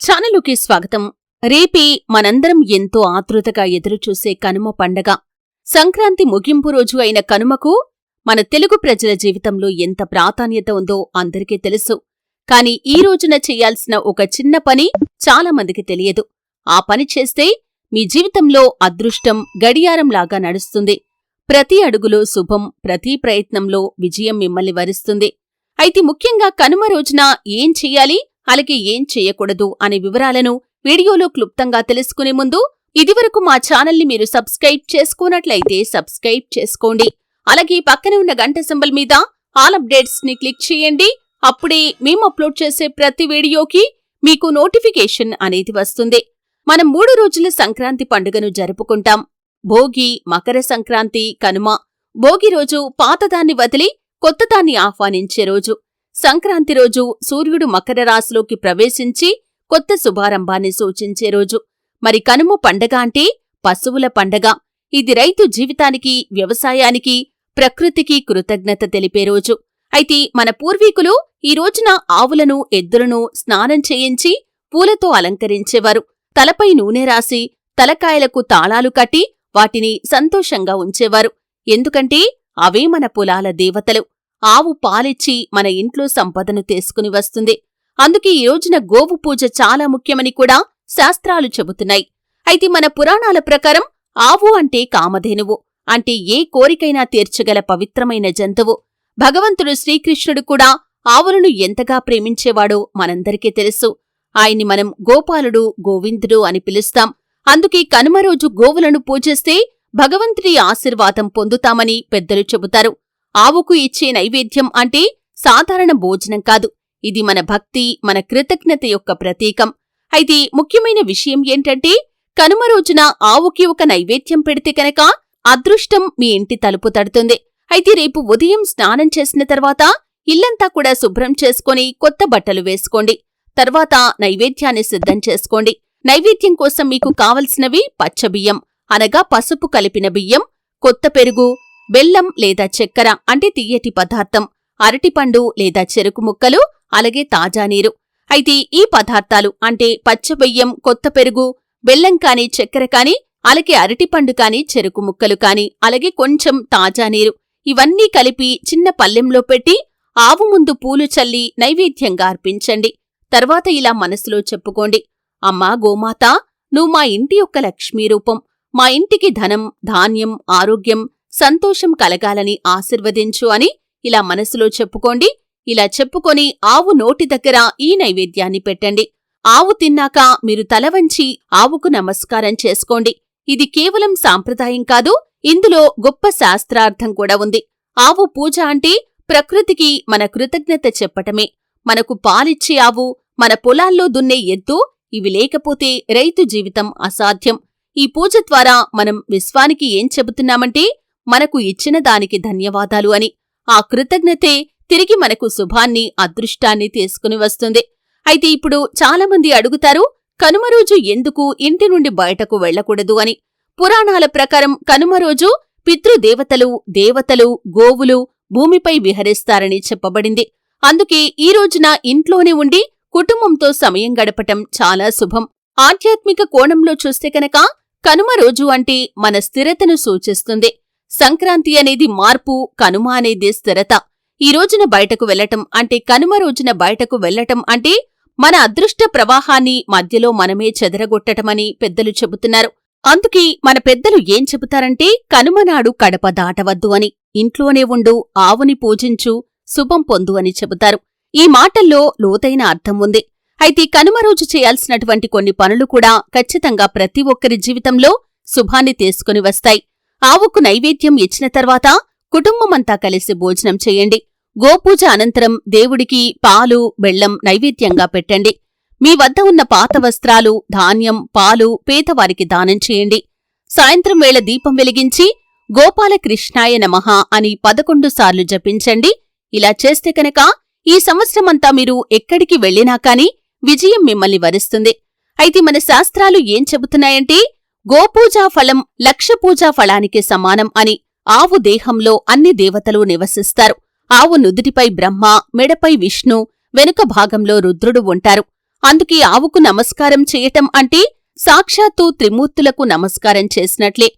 ఛానలుకి స్వాగతం. రేపే మనందరం ఎంతో ఆతృతగా ఎదురుచూసే కనుమ పండగ. సంక్రాంతి ముగింపు రోజు అయిన కనుమకు మన తెలుగు ప్రజల జీవితంలో ఎంత ప్రాధాన్యత ఉందో అందరికీ తెలుసు. కాని ఈ రోజున చెయ్యాల్సిన ఒక చిన్న పని చాలా మందికి తెలియదు. ఆ పని చేస్తే మీ జీవితంలో అదృష్టం గడియారంలాగా నడుస్తుంది. ప్రతి అడుగులో శుభం ప్రతి ప్రయత్నంలో విజయం మిమ్మల్ని వరిస్తుంది. అయితే ముఖ్యంగా కనుమ రోజున ఏం చెయ్యాలి అలాగే ఏం చేయకూడదు అనే వివరాలను వీడియోలో క్లుప్తంగా తెలుసుకునే ముందు ఇదివరకు మా ఛానల్ని మీరు సబ్స్క్రైబ్ చేసుకున్నట్లయితే సబ్స్క్రైబ్ చేసుకోండి. అలాగే పక్కనే ఉన్న గంట సింబల్ మీద ఆల్ అప్డేట్స్ని క్లిక్ చేయండి. అప్పుడే మేము అప్లోడ్ చేసే ప్రతి వీడియోకి మీకు నోటిఫికేషన్ అనేది వస్తుంది. మనం మూడు రోజుల సంక్రాంతి పండుగను జరుపుకుంటాం. భోగి మకర సంక్రాంతి కనుమ. భోగి రోజు పాతదాన్ని వదిలి కొత్తదాన్ని ఆహ్వానించే రోజు. సంక్రాంతి రోజు సూర్యుడు మకర రాశిలోకి ప్రవేశించి కొత్త శుభారంభాన్ని సూచించే రోజు. మరి కనుమ పండగ అంటే పశువుల పండగ. ఇది రైతు జీవితానికి వ్యవసాయానికి ప్రకృతికి కృతజ్ఞత తెలిపే రోజు. అయితే మన పూర్వీకులు ఈ రోజున ఆవులను ఎద్దులను స్నానం చేయించి పూలతో అలంకరించేవారు. తలపై నూనె రాసి తలకాయలకు తాళాలు కట్టి వాటిని సంతోషంగా ఉంచేవారు. ఎందుకంటే అవే మన పొలాల దేవతలు. ఆవు పాలిచ్చి మన ఇంట్లో సంపదను తీసుకుని వస్తుంది. అందుకే ఈ రోజున గోవు పూజ చాలా ముఖ్యమని కూడా శాస్త్రాలు చెబుతున్నాయి. అయితే మన పురాణాల ప్రకారం ఆవు అంటే కామధేనువు. అంటే ఏ కోరికైనా తీర్చగల పవిత్రమైన జంతువు. భగవంతుడు శ్రీకృష్ణుడు కూడా ఆవులను ఎంతగా ప్రేమించేవాడో మనందరికీ తెలుసు. ఆయన్ని మనం గోపాలుడు గోవిందుడు అని పిలుస్తాం. అందుకే కనుమ రోజు గోవులను పూజిస్తే భగవంతుడి ఆశీర్వాదం పొందుతామని పెద్దలు చెబుతారు. ఆవుకు ఇచ్చే నైవేద్యం అంటే సాధారణ భోజనం కాదు. ఇది మన భక్తి మన కృతజ్ఞత యొక్క ప్రతీకం. అయితే ముఖ్యమైన విషయం ఏంటంటే కనుమ రోజున ఆవుకి ఒక నైవేద్యం పెడితే కనుక అదృష్టం మీ ఇంటి తలుపు తడుతుంది. అయితే రేపు ఉదయం స్నానం చేసిన తర్వాత ఇల్లంతా కూడా శుభ్రం చేసుకొని కొత్త బట్టలు వేసుకోండి. తర్వాత నైవేద్యాన్ని సిద్ధం చేసుకోండి. నైవేద్యం కోసం మీకు కావలసినవి పచ్చబియ్యం అనగా పసుపు కలిపిన బియ్యం కొత్త పెరుగు బెల్లం లేదా చక్కెర అంటే తియ్యటి పదార్థం అరటిపండు లేదా చెరుకు ముక్కలు అలాగే తాజా నీరు. అయితే ఈ పదార్థాలు అంటే పచ్చబెయ్యం కొత్త పెరుగు బెల్లం కాని చక్కెర కాని అలాగే అరటిపండు కాని చెరుకు ముక్కలు కాని అలాగే కొంచెం తాజా నీరు. ఇవన్నీ కలిపి చిన్న పల్లెంలో పెట్టి ఆవు ముందు పూలు చల్లి నైవేద్యంగా అర్పించండి. తర్వాత ఇలా మనసులో చెప్పుకోండి. అమ్మా గోమాత నువ్వు మా ఇంటి యొక్క లక్ష్మీ రూపం. మా ఇంటికి ధనం ధాన్యం ఆరోగ్యం సంతోషం కలగాలని ఆశీర్వదించు అని ఇలా మనసులో చెప్పుకోండి. ఇలా చెప్పుకొని ఆవు నోటి దగ్గర ఈ నైవేద్యాన్ని పెట్టండి. ఆవు తిన్నాక మీరు తల వంచి ఆవుకు నమస్కారం చేసుకోండి. ఇది కేవలం సాంప్రదాయం కాదు ఇందులో గొప్ప శాస్త్రార్థం కూడా ఉంది. ఆవు పూజ అంటే ప్రకృతికి మన కృతజ్ఞత చెప్పటమే. మనకు పాలిచ్చే ఆవు మన పొలాల్లో దున్నే ఎద్దు ఇవి లేకపోతే రైతు జీవితం అసాధ్యం. ఈ పూజ ద్వారా మనం విశ్వానికి ఏం చెబుతున్నామంటే మనకు ఇచ్చిన దానికి ధన్యవాదాలు అని. ఆ కృతజ్ఞతే తిరిగి మనకు శుభాన్ని అదృష్టాన్ని తీసుకుని వస్తుంది. అయితే ఇప్పుడు చాలామంది అడుగుతారు కనుమ రోజు ఎందుకు ఇంటి నుండి బయటకు వెళ్ళకూడదు అని. పురాణాల ప్రకారం కనుమ రోజు పితృదేవతలు దేవతలు గోవులు భూమిపై విహరిస్తారని చెప్పబడింది. అందుకే ఈ రోజున ఇంట్లోనే ఉండి కుటుంబంతో సమయం గడపటం చాలా శుభం. ఆధ్యాత్మిక కోణంలో చూస్తే కనుక కనుమ రోజు అంటే మన స్థిరతను సూచిస్తుంది. సంక్రాంతి అనేది మార్పు కనుమ అనేది స్థిరత. ఈ రోజున బయటకు వెళ్ళటం అంటే కనుమ రోజున బయటకు వెళ్ళటం అంటే మన అదృష్ట ప్రవాహాన్ని మధ్యలో మనమే చెదరగొట్టటమని పెద్దలు చెబుతున్నారు. అందుకే మన పెద్దలు ఏం చెబుతారంటే కనుమనాడు కడప దాటవద్దు అని. ఇంట్లోనే ఉండు ఆవుని పూజించు శుభం పొందు అని చెబుతారు. ఈ మాటల్లో లోతైన అర్థం ఉంది. అయితే కనుమ రోజు చేయాల్సినటువంటి కొన్ని పనులు కూడా ఖచ్చితంగా ప్రతి ఒక్కరి జీవితంలో శుభాన్ని తీసుకుని వస్తాయి. ఆవుకు నైవేద్యం ఇచ్చిన తర్వాత కుటుంబమంతా కలిసి భోజనం చేయండి. గోపూజ అనంతరం దేవుడికి పాలు బెల్లం నైవేద్యంగా పెట్టండి. మీ వద్ద ఉన్న పాత వస్త్రాలు ధాన్యం పాలు పేదవారికి దానం చేయండి. సాయంత్రం వేళ దీపం వెలిగించి గోపాలకృష్ణాయ నమః అని పదకొండు సార్లు జపించండి. ఇలా చేస్తే కనుక ఈ సంవత్సరమంతా మీరు ఎక్కడికి వెళ్ళినా కాని విజయం మిమ్మల్ని వరిస్తుంది. అయితే మన శాస్త్రాలు ఏం చెబుతున్నాయంటే గోపూజా ఫలం లక్షపూజా ఫలానికి సమానం అని ఆవు దేహంలో అన్ని దేవతలు నివసిస్తారు. ఆవు నుదుటిపై బ్రహ్మ మెడపై విష్ణు వెనుక భాగంలో రుద్రుడు ఉంటారు. అందుకే ఆవుకు నమస్కారం చేయటం అంటే సాక్షాత్తు త్రిమూర్తులకు నమస్కారం చేసినట్లే.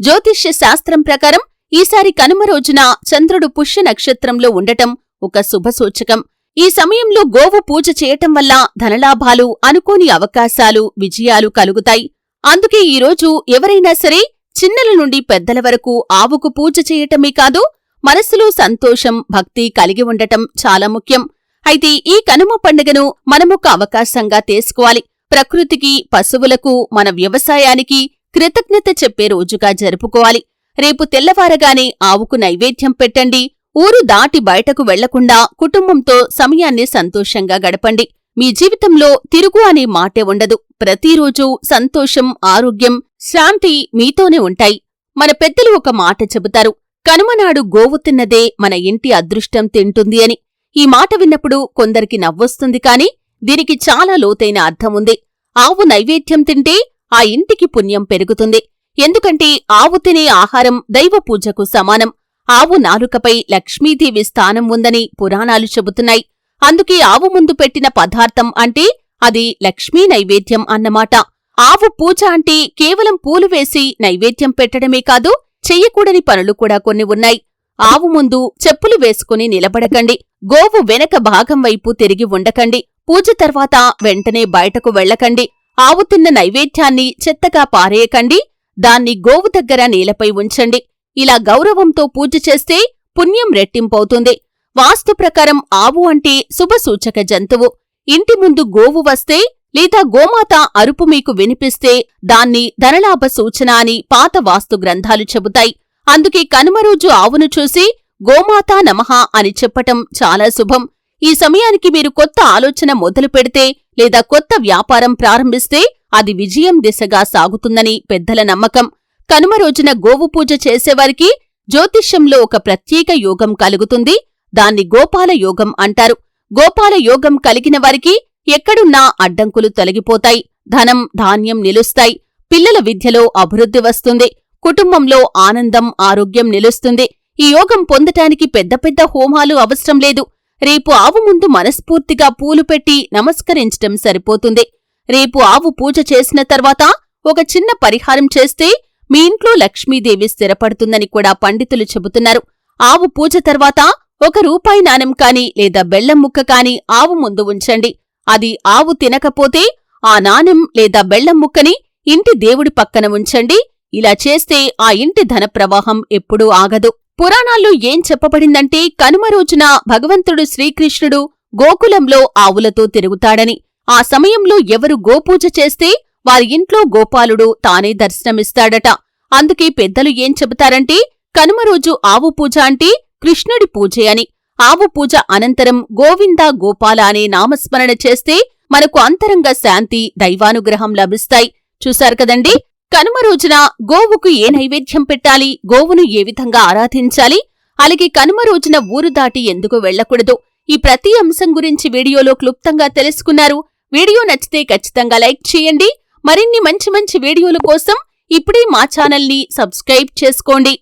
జ్యోతిష్య శాస్త్రం ప్రకారం ఈసారి కనుమ రోజున చంద్రుడు పుష్య నక్షత్రంలో ఉండటం ఒక శుభసూచకం ఈ సమయంలో గోవు పూజ చేయటం వల్ల ధనలాభాలు అనుకోని అవకాశాలు విజయాలు కలుగుతాయి. అందుకే ఈరోజు ఎవరైనా సరే చిన్నల నుండి పెద్దల వరకు ఆవుకు పూజ చేయటమే కాదు మనస్సులో సంతోషం భక్తి కలిగి ఉండటం చాలా ముఖ్యం. అయితే ఈ కనుమ పండుగను మనమొక అవకాశంగా తీసుకోవాలి. ప్రకృతికి పశువులకు మన వ్యవసాయానికి కృతజ్ఞత చెప్పే రోజుగా జరుపుకోవాలి. రేపు తెల్లవారగానే ఆవుకు నైవేద్యం పెట్టండి. ఊరు దాటి బయటకు వెళ్ళకుండా కుటుంబంతో సమయాన్ని సంతోషంగా గడపండి. మీ జీవితంలో తిరుగు అనే మాటే ఉండదు. ప్రతిరోజూ సంతోషం ఆరోగ్యం శాంతి మీతోనే ఉంటాయి. మన పెద్దలు ఒక మాట చెబుతారు. కనుమనాడు గోవు తిన్నదే మన ఇంటి అదృష్టం తింటుంది అని. ఈ మాట విన్నప్పుడు కొందరికి నవ్వొస్తుంది కాని దీనికి చాలా లోతైన అర్థముంది. ఆవు నైవేద్యం తింటే ఆ ఇంటికి పుణ్యం పెరుగుతుంది. ఎందుకంటే ఆవు తినే ఆహారం దైవ పూజకు సమానం. ఆవు నాలుకపై లక్ష్మీదేవి స్థానం ఉందని పురాణాలు చెబుతున్నాయి. అందుకే ఆవు ముందు పెట్టిన పదార్థం అంటే అది లక్ష్మీ నైవేద్యం అన్నమాట. ఆవు పూజ అంటే కేవలం పూలు వేసి నైవేద్యం పెట్టడమే కాదు చెయ్యకూడని పనులు కూడా కొన్ని ఉన్నాయి. ఆవు ముందు చెప్పులు వేసుకుని నిలబడకండి. గోవు వెనక భాగం వైపు తిరిగి ఉండకండి. పూజ తర్వాత వెంటనే బయటకు వెళ్ళకండి. ఆవు తిన్న నైవేద్యాన్ని చెత్తగా పారేయకండి. దాన్ని గోవు దగ్గర నేలపై ఉంచండి. ఇలా గౌరవంతో పూజ చేస్తే పుణ్యం రెట్టింపవుతుంది. వాస్తు ప్రకారం ఆవు అంటే శుభసూచక జంతువు. ఇంటి ముందు గోవు వస్తే లేదా గోమాత అరుపు మీకు వినిపిస్తే దాన్ని ధనలాభ సూచన అని పాత వాస్తు గ్రంథాలు చెబుతాయి. అందుకే కనుమ రోజు ఆవును చూసి గోమాతా నమః అని చెప్పటం చాలా శుభం. ఈ సమయానికి మీరు కొత్త ఆలోచన మొదలు పెడితే లేదా కొత్త వ్యాపారం ప్రారంభిస్తే అది విజయం దిశగా సాగుతుందని పెద్దల నమ్మకం. కనుమ రోజున గోవు పూజ చేసేవారికి జ్యోతిష్యంలో ఒక ప్రత్యేక యోగం కలుగుతుంది. దాన్ని గోపాలయోగం అంటారు. గోపాలయోగం కలిగిన వారికి ఎక్కడున్నా అడ్డంకులు తొలగిపోతాయి. ధనం ధాన్యం నిలుస్తాయి. పిల్లల విద్యలో అభివృద్ధి వస్తుంది. కుటుంబంలో ఆనందం ఆరోగ్యం నిలుస్తుంది. ఈ యోగం పొందటానికి పెద్ద పెద్ద హోమాలు అవసరం లేదు. రేపు ఆవు ముందు మనస్ఫూర్తిగా పూలు పెట్టి నమస్కరించటం సరిపోతుంది. రేపు ఆవు పూజ చేసిన తర్వాత ఒక చిన్న పరిహారం చేస్తే మీ ఇంట్లో లక్ష్మీదేవి స్థిరపడుతుందని కూడా పండితులు చెబుతున్నారు. ఆవు పూజ తర్వాత ఒక రూపాయి నాణెం కాని లేదా బెల్లం ముక్క కాని ఆవు ముందు ఉంచండి. అది ఆవు తినకపోతే ఆ నాణెం లేదా బెల్లం ముక్కని ఇంటి దేవుడి పక్కన ఉంచండి. ఇలా చేస్తే ఆ ఇంటి ధన ప్రవాహం ఎప్పుడూ ఆగదు. పురాణాల్లో ఏం చెప్పబడిందంటే కనుమ రోజున భగవంతుడు శ్రీకృష్ణుడు గోకులంలో ఆవులతో తిరుగుతాడని. ఆ సమయంలో ఎవరు గోపూజ చేస్తే వారి ఇంట్లో గోపాలుడు తానే దర్శనమిస్తాడట. అందుకే పెద్దలు ఏం చెబుతారంటే కనుమ రోజు ఆవు పూజ అంటే కృష్ణుడి పూజే అని. ఆవు పూజ అనంతరం గోవింద గోపాల అనే నామస్మరణ చేస్తే మనకు అంతరంగ శాంతి దైవానుగ్రహం లభిస్తాయి. చూశారు కదండి? కనుమ రోజున గోవుకు ఏ నైవేద్యం పెట్టాలి? గోవును ఏ విధంగా ఆరాధించాలి? అలాగే కనుమ రోజున ఊరు దాటి ఎందుకు వెళ్ళకూడదు ఈ ప్రతి అంశం గురించి వీడియోలో క్లుప్తంగా తెలుసుకున్నారు. వీడియో నచ్చితే ఖచ్చితంగా లైక్ చేయండి. మరిన్ని మంచి మంచి వీడియోల కోసం ఇప్పుడే మా ఛానల్ని సబ్స్క్రైబ్ చేసుకోండి.